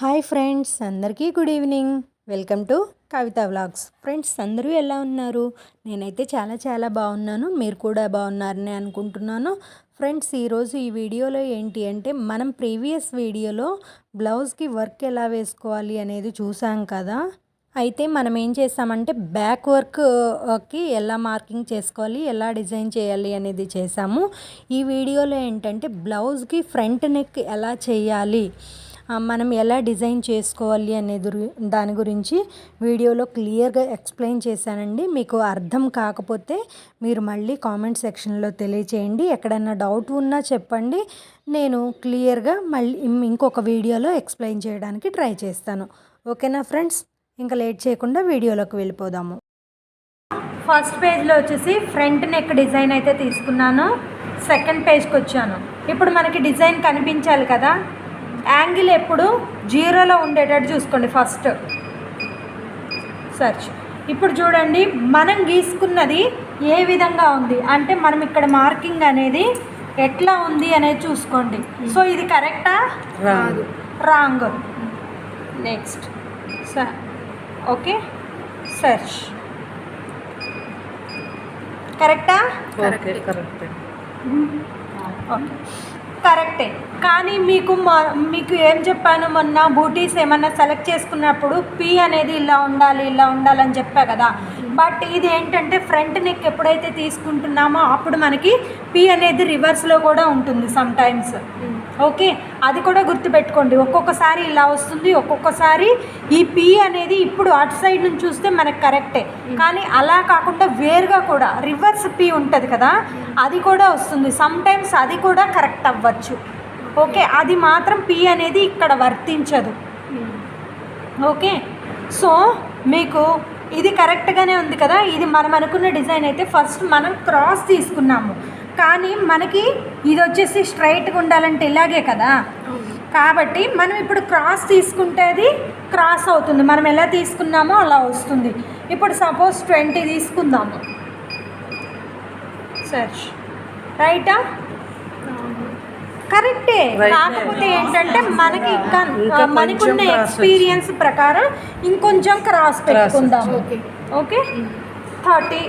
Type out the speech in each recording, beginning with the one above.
Hi friends అందరికీ good evening. Welcome to Kavitha vlogs. Friends అందరూ ఎలా ఉన్నారు? నేనైతే చాలా చాలా బాగున్నాను. మీరు కూడా బాగున్నారని అనుకుంటున్నాను. ఫ్రెండ్స్ ఈరోజు ఈ వీడియోలో ఏంటి అంటే మనం ప్రీవియస్ వీడియోలో బ్లౌజ్కి వర్క్ ఎలా వేసుకోవాలి అనేది చూసాం కదా. అయితే మనం ఏం చేస్తామంటే బ్యాక్ వర్క్కి ఎలా మార్కింగ్ చేసుకోవాలి ఎలా డిజైన్ చేయాలి అనేది చేసాము. ఈ వీడియోలో ఏంటంటే బ్లౌజ్కి ఫ్రంట్ నెక్ ఎలా చేయాలి మనం ఎలా డిజైన్ చేసుకోవాలి అనే దాని గురించి వీడియోలో క్లియర్గా ఎక్స్ప్లెయిన్ చేశానండి. మీకు అర్థం కాకపోతే మీరు మళ్ళీ కామెంట్ సెక్షన్లో తెలియచేయండి. ఎక్కడన్నా డౌట్ ఉన్నా చెప్పండి. నేను క్లియర్గా మళ్ళీ ఇంకొక వీడియోలో ఎక్స్ప్లెయిన్ చేయడానికి ట్రై చేస్తాను. ఓకేనా ఫ్రెండ్స్? ఇంకా లేట్ చేయకుండా వీడియోలోకి వెళ్ళిపోదాము. ఫస్ట్ పేజ్లో వచ్చేసి ఫ్రంట్ నెక్ డిజైన్ అయితే తీసుకున్నాను. సెకండ్ పేజ్కి వచ్చాను. ఇప్పుడు మనకి డిజైన్ కనిపించాలి కదా. యాంగిల్ ఎప్పుడు జీరోలో ఉండేటట్టు చూసుకోండి ఫస్ట్. సర్చ్. ఇప్పుడు చూడండి మనం గీసుకున్నది ఏ విధంగా ఉంది? అంటే మనం ఇక్కడ మార్కింగ్ అనేది ఎట్లా ఉంది అనేది చూసుకోండి. సో ఇది కరెక్టా? రాదు. రాంగ్. నెక్స్ట్. స ఓకే. సెర్చ్. కరెక్టా? Okay correct. ఓకే. కరెక్టే. కానీ మీకు మా- మీకు ఏం చెప్పాను మొన్న బూటీస్ ఏమన్నా సెలెక్ట్ చేసుకున్నప్పుడు పీ అనేది ఇలా ఉండాలి ఇలా ఉండాలని చెప్పా కదా. బట్ ఇది ఏంటంటే ఫ్రంట్ నెక్ ఎప్పుడైతే తీసుకుంటున్నామో అప్పుడు మనకి పీ అనేది రివర్స్లో కూడా ఉంటుంది సమ్ టైమ్స్ ఓకే? అది కూడా గుర్తుపెట్టుకోండి. ఒక్కొక్కసారి ఇలా వస్తుంది ఒక్కొక్కసారి ఈ పి అనేది ఇప్పుడు అటు సైడ్ నుంచి చూస్తే మనకు కరెక్టే. కానీ అలా కాకుండా వేరుగా కూడా రివర్స్ పి ఉంటుంది కదా అది కూడా వస్తుంది. సమ్ టైమ్స్ అది కూడా కరెక్ట్ అవ్వచ్చు. ఓకే? అది మాత్రం పి అనేది ఇక్కడ వర్తించదు. ఓకే? సో మీకు ఇది కరెక్ట్గానే ఉంది కదా? ఇది మనం అనుకున్న డిజైన్ అయితే ఫస్ట్ మనం క్రాస్ తీసుకున్నాము. కానీ మనకి ఇది వచ్చేసి స్ట్రైట్గా ఉండాలంటే ఇలాగే కదా. కాబట్టి మనం ఇప్పుడు క్రాస్ తీసుకుంటే అది క్రాస్ అవుతుంది. మనం ఎలా తీసుకున్నామో అలా వస్తుంది. ఇప్పుడు సపోజ్ ట్వంటీ తీసుకుందాము. సర్చ్ రైటా కరెక్టే. కాకపోతే ఏంటంటే మనకి ఇంకా మనకున్న ఎక్స్పీరియన్స్ ప్రకారం ఇంకొంచెం క్రాస్ పెట్టుకుందాము. Okay thirty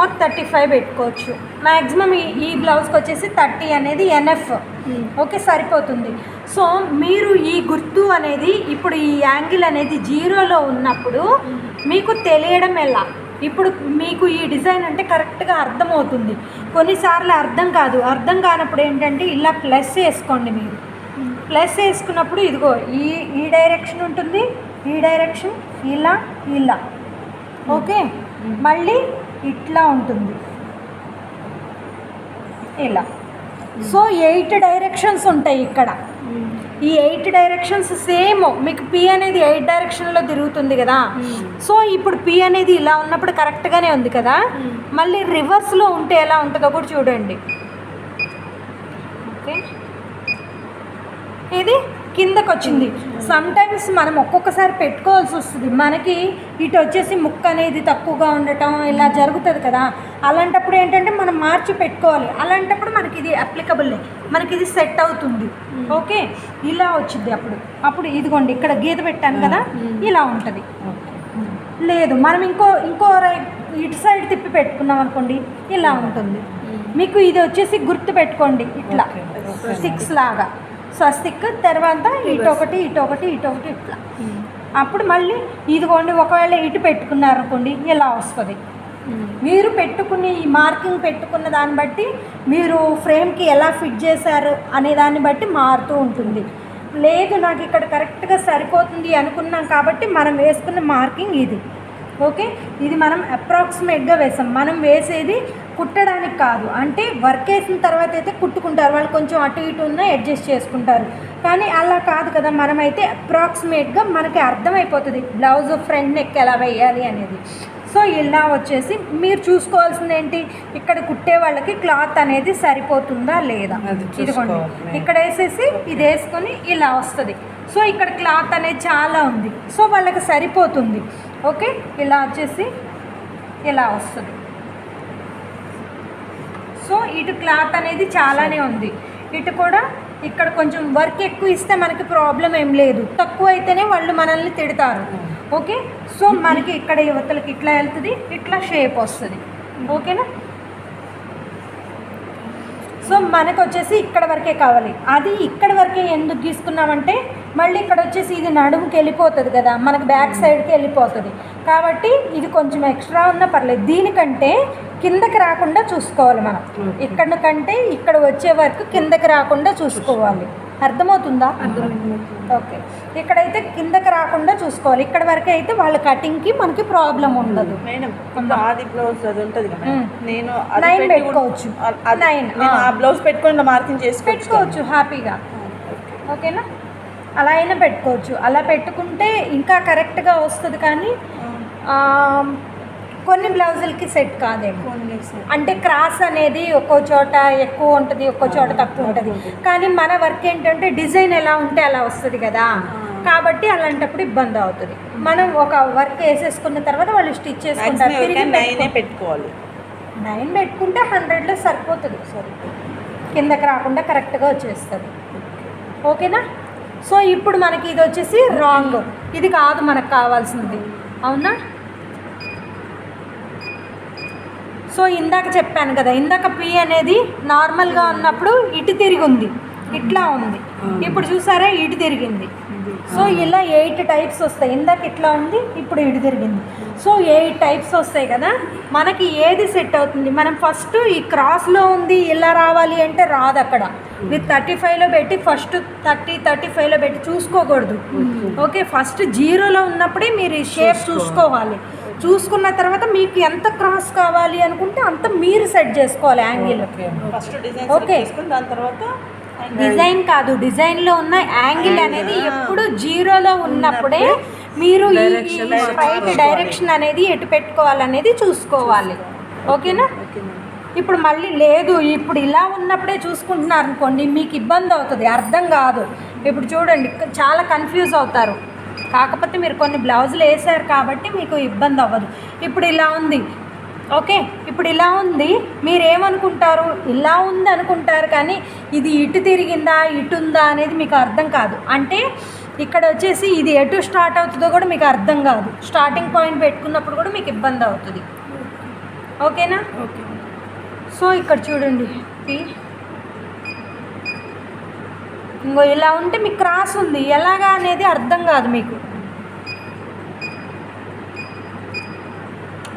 or thirty five పెట్టుకోవచ్చు. మ్యాక్సిమం ఈ ఈ బ్లౌజ్కి వచ్చేసి థర్టీ అనేది ఎన్ఎఫ్. ఓకే సరిపోతుంది. సో మీరు ఈ గుర్తు అనేది ఇప్పుడు ఈ యాంగిల్ అనేది జీరోలో ఉన్నప్పుడు మీకు తెలియడం ఎలా? ఇప్పుడు మీకు ఈ డిజైన్ అంటే కరెక్ట్గా అర్థమవుతుంది. కొన్నిసార్లు అర్థం కాదు. అర్థం కానప్పుడు ఏంటంటే ఇలా ప్లస్ వేసుకోండి మీరు. ప్లస్ వేసుకున్నప్పుడు ఇదిగో ఈ ఈ డైరెక్షన్ ఉంటుంది ఈ డైరెక్షన్ ఇలా ఇలా. ఓకే? మళ్ళీ ఇట్లా ఉంటుంది. ఇలా. సో ఎయిట్ డైరెక్షన్స్ ఉంటాయి ఇక్కడ. ఈ ఎయిట్ డైరెక్షన్స్ సేమ్ మీకు పి అనేది ఎయిట్ డైరెక్షన్లో తిరుగుతుంది కదా. సో ఇప్పుడు పి అనేది ఇలా ఉన్నప్పుడు కరెక్ట్గానే ఉంది కదా. మళ్ళీ రివర్స్లో ఉంటే ఎలా ఉంటుందో కూడా చూడండి. ఓకే. ఇది కిందకు వచ్చింది సమ్ టైమ్స్ మనం ఒక్కొక్కసారి పెట్టుకోవాల్సి వస్తుంది. మనకి ఇటు వచ్చేసి ముక్క అనేది తక్కువగా ఉండటం ఇలా జరుగుతుంది కదా. అలాంటప్పుడు ఏంటంటే మనం మార్చి పెట్టుకోవాలి. అలాంటప్పుడు మనకి ఇది అప్లికబుల్ మనకి ఇది సెట్ అవుతుంది. ఓకే ఇలా వచ్చింది అప్పుడు. అప్పుడు ఇదిగోండి ఇక్కడ గీత పెట్టాను కదా. ఇలా ఉంటుంది. లేదు మనం ఇంకో ఇంకో ఇటు సైడ్ తిప్పి పెట్టుకున్నాం అనుకోండి ఇలా ఉంటుంది. మీకు ఇది వచ్చేసి గుర్తు పెట్టుకోండి ఇట్లా. సిక్స్ లాగా. స్వస్తిక్ తర్వాత ఇటు ఒకటి ఇటు ఒకటి ఇటు ఒకటి ఇట్లా అప్పుడు మళ్ళీ ఇదిగోండి ఒకవేళ ఇటు పెట్టుకున్నారు అనుకోండి ఇలా వస్తుంది మీరు పెట్టుకుని ఈ మార్కింగ్ పెట్టుకున్న దాన్ని బట్టి మీరు ఫ్రేమ్కి ఎలా ఫిట్ చేశారు అనే దాన్ని బట్టి మారుతూ ఉంటుంది. లేదు నాకు ఇక్కడ కరెక్ట్గా సరిపోతుంది అనుకున్నాం కాబట్టి మనం వేసుకున్న మార్కింగ్ ఇది. ఓకే? ఇది మనం అప్రాక్సిమేట్గా వేసాం. మనం వేసేది కుట్టడానికి కాదు. అంటే వర్క్ వేసిన తర్వాత అయితే కుట్టుకుంటారు. వాళ్ళు కొంచెం అటు ఇటు ఉన్న అడ్జస్ట్ చేసుకుంటారు. కానీ అలా కాదు కదా మనమైతే అప్రాక్సిమేట్గా మనకి అర్థమైపోతుంది. బ్లౌజ్ ఫ్రంట్ నెక్ ఎలా వేయాలి అనేది. సో ఇలా వచ్చేసి మీరు చూసుకోవాల్సింది ఏంటి? ఇక్కడ కుట్టే వాళ్ళకి క్లాత్ అనేది సరిపోతుందా లేదా? ఇదిగోండి. ఇక్కడ వేసేసి ఇది వేసుకొని ఇలా వస్తుంది. సో ఇక్కడ క్లాత్ అనేది చాలా ఉంది. సో వాళ్ళకి సరిపోతుంది. ఓకే? ఇలా వచ్చేసి ఇలా వస్తుంది. సో ఇటు క్లాత్ అనేది చాలానే ఉంది. ఇటు కూడా ఇక్కడ కొంచెం వర్క్ ఎక్కువ ఇస్తే మనకి ప్రాబ్లం ఏం లేదు. తక్కువ అయితేనే వాళ్ళు మనల్ని తిడతారు. ఓకే? సో మనకి ఇక్కడ యువతలకి ఇట్లా వెళ్తుంది ఇట్లా షేప్ వస్తుంది. ఓకేనా? సో మనకు వచ్చేసి ఇక్కడ వరకే కావాలి. అది ఇక్కడ వరకే ఎందుకు గీసుకున్నామంటే మళ్ళీ ఇక్కడ వచ్చేసి ఇది నడుముకి వెళ్ళిపోతుంది కదా. మనకు బ్యాక్ సైడ్కి వెళ్ళిపోతుంది. కాబట్టి ఇది కొంచెం ఎక్స్ట్రా ఉన్నా పర్లేదు. దీనికంటే కిందకి రాకుండా చూసుకోవాలి మనం. ఇక్కడ కంటే ఇక్కడ వచ్చే వరకు కిందకి రాకుండా చూసుకోవాలి. అర్థమవుతుందా? ఓకే ఇక్కడైతే కిందకి రాకుండా చూసుకోవాలి. ఇక్కడ వరకు అయితే వాళ్ళ కటింగ్కి మనకి ప్రాబ్లం ఉండదు. ఇప్పుడు ఆది బ్లౌజ్ అది ఉంటుంది. నేను అది నైన్ పెట్టి పెట్టుకోవచ్చు. అది- నైన్, ఆ. బ్లౌజ్ పెట్టుకొని మార్కింగ్ చేసుకోవచ్చు పెట్టుకోవచ్చు హ్యాపీగా ఓకేనా అలా అయినా పెట్టుకోవచ్చు. అలా పెట్టుకుంటే ఇంకా కరెక్ట్గా వస్తుంది కానీ కొన్ని బ్లౌజులకి సెట్ కాదేమో. అంటే క్రాస్ అనేది ఒక్కో చోట ఎక్కువ ఉంటుంది ఒక్కో చోట తక్కువ ఉంటుంది. కానీ మన వర్క్ ఏంటంటే డిజైన్ ఎలా ఉంటే అలా వస్తుంది కదా. కాబట్టి అలాంటప్పుడు ఇబ్బంది అవుతుంది. మనం ఒక వర్క్ వేసేసుకున్న తర్వాత వాళ్ళు స్టిచ్ చేసుకుంటారు. పెట్టుకోవాలి. నైన్ పెట్టుకుంటే హండ్రెడ్లో సరిపోతుంది. సరే కిందకి రాకుండా కరెక్ట్గా వచ్చేస్తుంది. ఓకేనా? సో ఇప్పుడు మనకి ఇది వచ్చేసి రాంగ్ ఇది కాదు మనకు కావాల్సింది. అవునా? సో ఇందాక చెప్పాను కదా ఇందాక పి అనేది నార్మల్గా ఉన్నప్పుడు ఇటు తిరిగి ఉంది. ఇట్లా ఉంది. ఇప్పుడు చూసారా ఇటు తిరిగింది. సో ఇలా ఎయిట్ టైప్స్ వస్తాయి. ఇందాక ఇట్లా ఉంది ఇప్పుడు ఇటు తిరిగింది. సో ఎయిట్ టైప్స్ వస్తాయి కదా మనకి ఏది సెట్ అవుతుంది? మనం ఫస్ట్ ఈ క్రాస్లో ఉంది ఇలా రావాలి అంటే రాదు అక్కడ. మీరు థర్టీ ఫైవ్లో పెట్టి ఫస్ట్ థర్టీ థర్టీ ఫైవ్లో పెట్టి చూసుకోకూడదు. ఓకే ఫస్ట్ జీరోలో ఉన్నప్పుడే మీరు ఈ షేప్ చూసుకోవాలి. చూసుకున్న తర్వాత మీకు ఎంత క్రాస్ కావాలి అనుకుంటే అంత మీరు సెట్ చేసుకోవాలి యాంగిల్. First design Okay. చేసుకుని దాని తర్వాత డిజైన్ కాదు డిజైన్లో ఉన్న యాంగిల్ అనేది ఎప్పుడు జీరోలో ఉన్నప్పుడే మీరు ఈ రైట్ డైరెక్షన్ అనేది ఎటు పెట్టుకోవాలనేది చూసుకోవాలి. ఓకేనా? ఇప్పుడు మళ్ళీ లేదు ఇప్పుడు ఇలా ఉన్నప్పుడే చూసుకుంటున్నారు అనుకోండి మీకు ఇబ్బంది అవుతుంది అర్థం కాదు. ఇప్పుడు చూడండి చాలా కన్ఫ్యూజ్ అవుతారు. కాకపోతే మీరు కొన్ని బ్లౌజులు వేసారు కాబట్టి మీకు ఇబ్బంది అవ్వదు. ఇప్పుడు ఇలా ఉంది. ఓకే? ఇప్పుడు ఇలా ఉంది మీరు ఏమనుకుంటారు ఇలా ఉంది అనుకుంటారు కానీ ఇది ఇటు తిరిగిందా ఇటు ఉందా అనేది మీకు అర్థం కాదు. అంటే ఇక్కడ వచ్చేసి ఇది ఎటు స్టార్ట్ అవుతుందో కూడా మీకు అర్థం కాదు. స్టార్టింగ్ పాయింట్ పెట్టుకున్నప్పుడు కూడా మీకు ఇబ్బంది అవుతుంది. ఓకేనా? ఓకే. సో ఇక్కడ చూడండి. పి ఇంకో ఇలా ఉంటే మీకు క్రాస్ ఉంది. ఎలాగా అనేది అర్థం కాదు మీకు.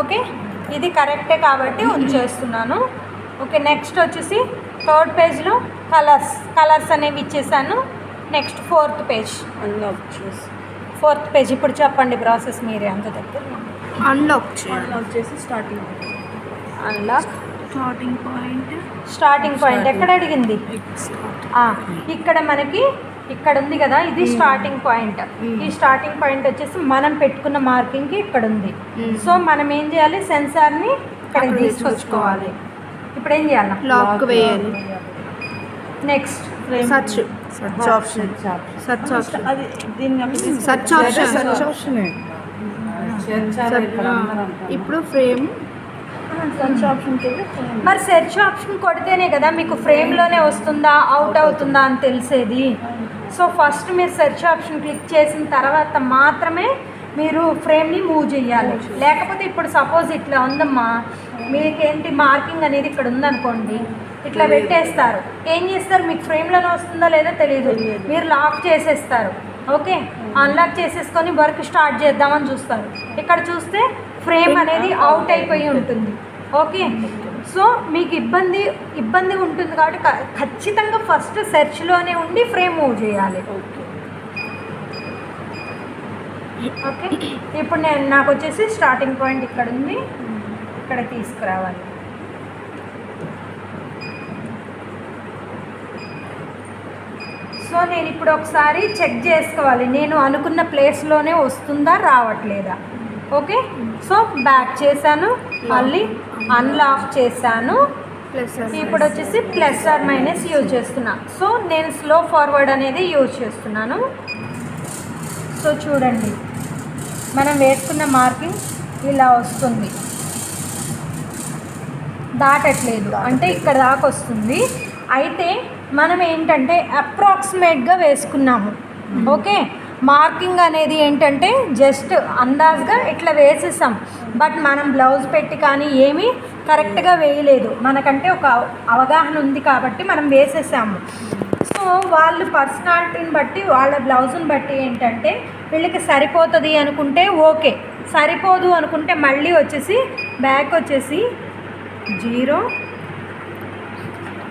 ఓకే? ఇది కరెక్టే కాబట్టి ఉంచేస్తున్నాను. ఓకే నెక్స్ట్ వచ్చేసి థర్డ్ పేజ్లో కలర్స్ కలర్స్ అనేవి ఇచ్చేసాను. నెక్స్ట్ ఫోర్త్ పేజ్ అన్లాక్ చేసి. ఫోర్త్ పేజ్ ఇప్పుడు చెప్పండి ప్రాసెస్ మీరే అంత దగ్గర. అన్లాక్ అన్లాక్ చేసి starting unlock starting point starting point ఎక్కడ అడిగింది? ఆ, ఇక్కడ మనకి ఇక్కడ ఉంది కదా ఇది స్టార్టింగ్ పాయింట్ ఈ స్టార్టింగ్ పాయింట్ వచ్చేసి మనం పెట్టుకున్న మార్కింగ్కి ఇక్కడ ఉంది. సో మనం ఏం చేయాలి? సెన్సార్ని ఇక్కడ తీసుకొచ్చుకోవాలి. ఇప్పుడు ఏం చేయాలి లాక్ వేయాలి. Next search search option search option అది దీన్ని సర్చ్ ఆప్షన్ సర్చ్ ఆప్షన్ ఇప్పుడు ఫ్రేమ్ సెర్చ్ వెళ్ళి మరి సెర్చ్ ఆప్షన్ కొడితేనే కదా మీకు ఫ్రేమ్లోనే వస్తుందా అవుట్ అవుతుందా అని తెలిసేది. సో ఫస్ట్ మీరు సెర్చ్ ఆప్షన్ క్లిక్ చేసిన తర్వాత మాత్రమే మీరు ఫ్రేమ్ని మూవ్ చేయాలి. లేకపోతే ఇప్పుడు సపోజ్ ఇట్లా ఉందమ్మా మీకేంటి మార్కింగ్ అనేది ఇక్కడ ఉందనుకోండి ఇట్లా పెట్టేస్తారు. ఏం చేస్తారు? మీకు ఫ్రేమ్లోనే వస్తుందో లేదో తెలియదు. మీరు లాక్ చేసేస్తారు. ఓకే? అన్లాక్ చేసేసుకొని వర్క్ స్టార్ట్ చేద్దామని చూస్తారు. ఇక్కడ చూస్తే ఫ్రేమ్ అనేది అవుట్ అయిపోయి ఉంటుంది. ఓకే? సో మీకు ఇబ్బంది ఇబ్బంది ఉంటుంది కాబట్టి ఖచ్చితంగా ఫస్ట్ సెర్చ్లోనే ఉండి ఫ్రేమ్ మూవ్ చేయాలి. ఓకే. ఇప్పుడు నేను నాకు వచ్చేసి స్టార్టింగ్ పాయింట్ ఇక్కడ ఉంది ఇక్కడ తీసుకురావాలి. సో నేను ఇప్పుడు ఒకసారి చెక్ చేసుకోవాలి. నేను అనుకున్న ప్లేస్లోనే వస్తుందా రావట్లేదా? ఓకే. సో బ్యాక్ చేశాను. మళ్ళీ అన్లాక్ చేశాను. ప్లస్ ఇప్పుడు వచ్చేసి ప్లస్ ఆర్ మైనస్ యూజ్ చేస్తున్నా. సో నేను స్లో ఫార్వర్డ్ అనేది యూజ్ చేస్తున్నాను. సో చూడండి. మనం వేసుకున్న మార్కింగ్ ఇలా వస్తుంది. దాటట్లేదు. అంటే ఇక్కడ దాకా వస్తుంది. అయితే మనం ఏంటంటే అప్రాక్సిమేట్గా వేసుకున్నాము. ఓకే? మార్కింగ్ అనేది ఏంటంటే జస్ట్ అందాజ్గా ఇట్లా వేసేసాం. బట్ మనం బ్లౌజ్ పెట్టి కానీ ఏమీ కరెక్ట్గా వేయలేదు. మనకంటే ఒక అవగాహన ఉంది కాబట్టి మనం వేసేసాము. వాళ్ళు పర్సనాలిటీని బట్టి వాళ్ళ బ్లౌజ్ని బట్టి ఏంటంటే వీళ్ళకి సరిపోతుంది అనుకుంటే ఓకే. సరిపోదు అనుకుంటే మళ్ళీ వచ్చేసి బ్యాక్ వచ్చేసి జీరో.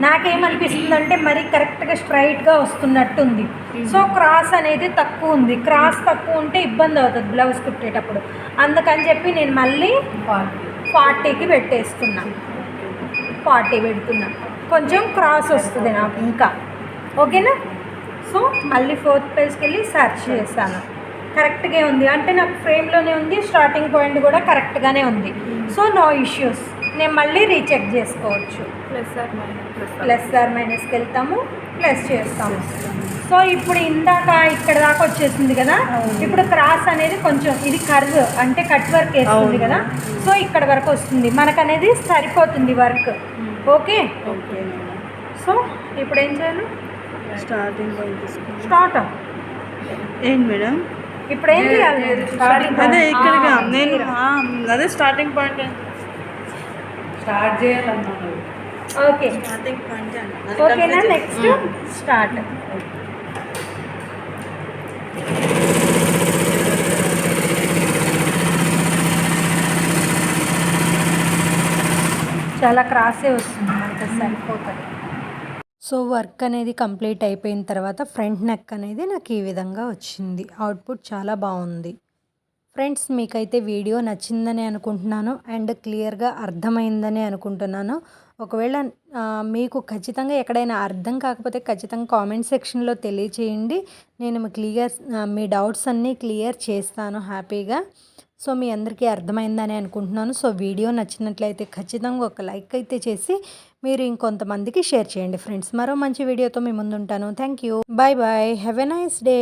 నాకేమనిపిస్తుంది అంటే మరి కరెక్ట్గా స్ట్రైట్గా వస్తున్నట్టుంది. సో క్రాస్ అనేది తక్కువ ఉంది. క్రాస్ తక్కువ ఉంటే ఇబ్బంది అవుతుంది బ్లౌజ్ కుట్టేటప్పుడు. అందుకని చెప్పి నేను మళ్ళీ ఫార్టీకి పెట్టేస్తున్నా. ఫార్టీ పెడుతున్నా. కొంచెం క్రాస్ వస్తుంది నాకు ఇంకా. ఓకేనా? సో మళ్ళీ ఫోర్త్ పేజ్కి వెళ్ళి సెర్చ్ చేశాను. కరెక్ట్గా ఉంది. అంటే నాకు ఫ్రేమ్లోనే ఉంది స్టార్టింగ్ పాయింట్ కూడా కరెక్ట్గానే ఉంది. సో నో ఇష్యూస్ నేను మళ్ళీ రీచెక్ చేసుకోవచ్చు. Plus sir plus plus or మైనస్కి వెళ్తాము ప్లస్ చేస్తాము. సో ఇప్పుడు ఇందాక ఇక్కడ దాకా వచ్చేసింది కదా? ఇప్పుడు క్రాస్ అనేది కొంచెం ఇది కర్వ్ అంటే కట్ వర్క్ వేస్తుంది కదా? సో ఇక్కడ వరకు వస్తుంది. మనకు అనేది సరిపోతుంది వర్క్ ఓకే? ఓకే సో ఇప్పుడు ఏం చేయాలి? Starting start? ఏంటి మేడం? ఇప్పుడు ఏం చేయాలి? అదే ఇక్కడికి ఆ, నేను అదే స్టార్టింగ్ పాయింట్. స్టార్ట్ చేయాలన్నాను. ఓకే. స్టార్టింగ్ పాయింట్ ఓకేనా? Next start. చాలా క్రాసే వస్తుంది. మనకి సరిపోతుంది. సో వర్క్ అనేది కంప్లీట్ అయిపోయిన తర్వాత ఫ్రంట్ నెక్ అనేది నాకు ఈ విధంగా వచ్చింది. అవుట్పుట్ చాలా బాగుంది. ఫ్రెండ్స్ మీకైతే వీడియో నచ్చిందని అనుకుంటున్నాను అండ్ క్లియర్గా అర్థమైందని అనుకుంటున్నాను. ఒకవేళ మీకు ఖచ్చితంగా ఎక్కడైనా అర్థం కాకపోతే ఖచ్చితంగా కామెంట్ సెక్షన్లో తెలియచేయండి. నేను మీ క్లియర్ మీ డౌట్స్ అన్నీ క్లియర్ చేస్తాను హ్యాపీగా. సో మీ అందరికీ అర్థమైందని అనుకుంటున్నాను. సో వీడియో నచ్చినట్లయితే ఖచ్చితంగా ఒక లైక్ అయితే చేసి మీరు ఇంకొంతమందికి షేర్ చేయండి ఫ్రెండ్స్. మరో మంచి వీడియోతో మీ ముందుంటాను. Thank you. Bye bye. Have a nice day